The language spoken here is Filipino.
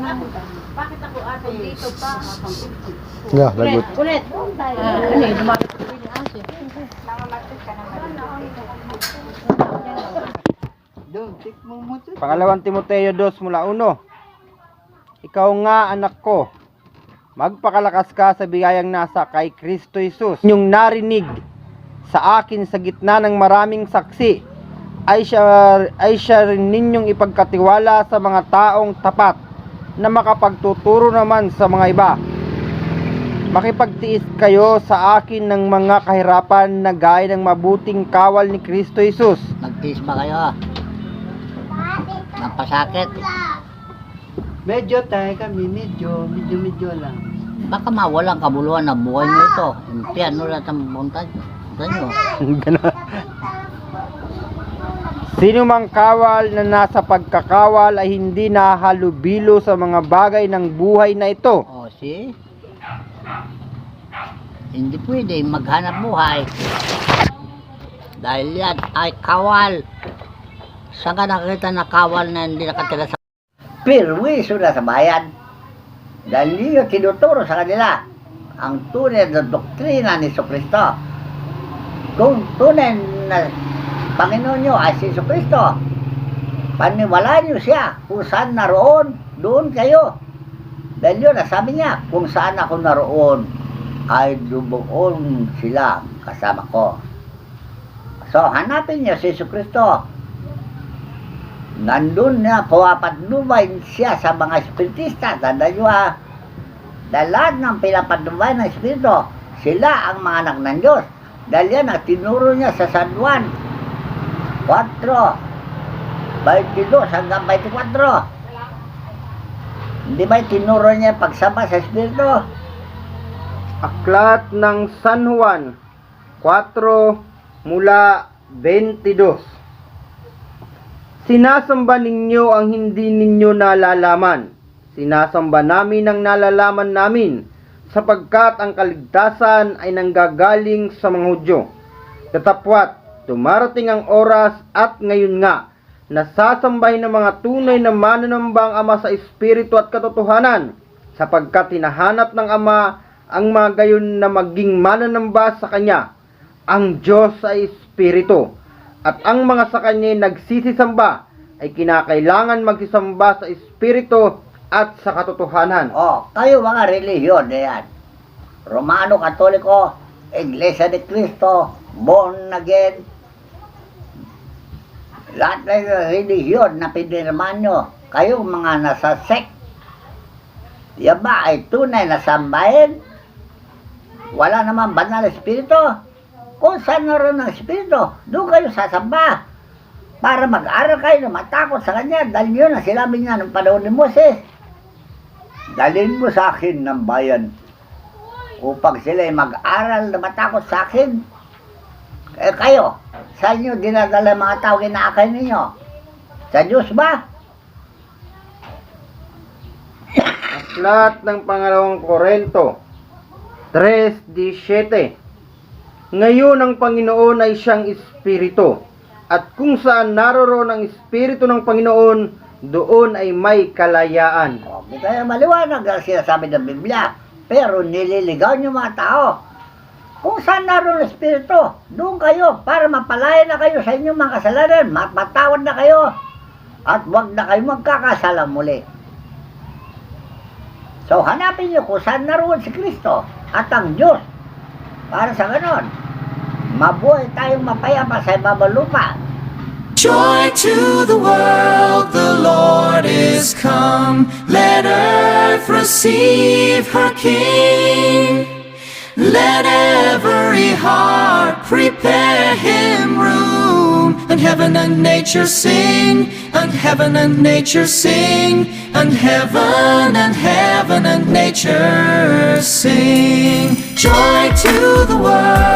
Bakit ako ate dito pa? Yeah, lagot. Ulit. Ah, mo to. Pangalawang Timoteo 2 mula 1. Ikaw nga anak ko, magpakalakas ka sa biyayang nasa kay Kristo Jesus. Yung narinig sa akin sa gitna ng maraming saksi ay siya, ay siya rin ninyong ipagkatiwala sa mga taong tapat na makapagtuturo naman sa mga iba. Makipagtiis kayo sa akin ng mga kahirapan na gaya ng mabuting kawal ni Kristo Jesus. Nagtiis ba kayo? Napasakit. Medyo tayo kami, medyo, medyo, medyo lang. Baka mawalang kabuluhan na buhay nyo ito. Impyerno lahat ang punta nyo. Ganon. Sino mang kawal na nasa pagkakawal ay hindi nahalubilo sa mga bagay ng buhay na ito. O, see? Hindi pwede maghanap buhay. Dahil yan ay kawal. Saan ka nakita na kawal na hindi nakatira sa... Pirwiso na sa bayan. Dahil yun tinuturo sa kanila ang tunay na doktrina ni Kristo. Kung tunay na Panginoon nyo ay si Kristo, paniwalaan nyo siya kung saan naroon, doon kayo. Dahil yun, sabi niya, kung saan ako naroon, ay doon sila kasama ko. So, hanapin niyo si Kristo. Nandun na, pumapadnubay siya sa mga espiritista. Tanda nyo ha, dahil lahat ng pinapadnubay ng espiritu, sila ang mga anak ng Diyos. Dahil yan, ang tinuro niya sa San Juan, 4, 22 hanggang 24. Hindi ba tinuro niya pagsama sa espiritu? Aklat ng San Juan 4 mula 22. Sinasamba ninyo ang hindi ninyo nalalaman. Sinasamba namin ang nalalaman namin sapagkat ang kaligtasan ay nanggagaling sa mga Hudyo. Tatapwat, dumarating ang oras at ngayon nga, nasasambahin ng mga tunay na mananambang Ama sa Espiritu at katotohanan, sapagkat hinahanap ng Ama ang mga gayon na maging mananamba sa Kanya. Ang Diyos ay Espiritu, at ang mga sa Kanya nagsisisamba ay kinakailangan magsisamba sa Espiritu at sa katotohanan. Oh, kayo mga relihiyon na yan. Romano, Katoliko, Iglesia de Cristo, born again. Lahat ng relihiyon na pinirman nyo, kayo mga nasa sect. Yan ba ay tunay na sambahin? Wala naman banal na espiritu. Kung saan naroon ang espiritu, doon kayo sasamba. Para mag-aral kayo na matakot sa kanya. Dahil yun ang sinabi niya ng panahon ni Moses. Dalhin mo sa akin ng bayan upang sila ay mag-aral na matakot sa akin. Eh kayo, saan nyo dinadala mga tao kinaakay ninyo? Sa Diyos ba? Aklat ng pangalawang Korento 3.17 Ngayon ang Panginoon ay siyang Espiritu at kung saan naroroon ang Espiritu ng Panginoon, doon ay may kalayaan. O, di kaya maliwanag ang sinasabi ng Biblia. Pero nililigaw nyo mga tao. Kung saan naroon ang Espiritu, doon kayo para mapalaya na kayo sa inyong mga kasalanan. Matawad na kayo. At huwag na kayo magkakasala muli. So hanapin nyo kung saan naroon si Kristo at ang Diyos. Para sa ganon, mabuhay tayong mapayapa sa ibabang lupa. Joy to the world, the Lord is come. Let earth receive her King. Let every heart prepare him room. And heaven and nature sing, and heaven and nature sing, and heaven and heaven and nature sing. Joy to the world,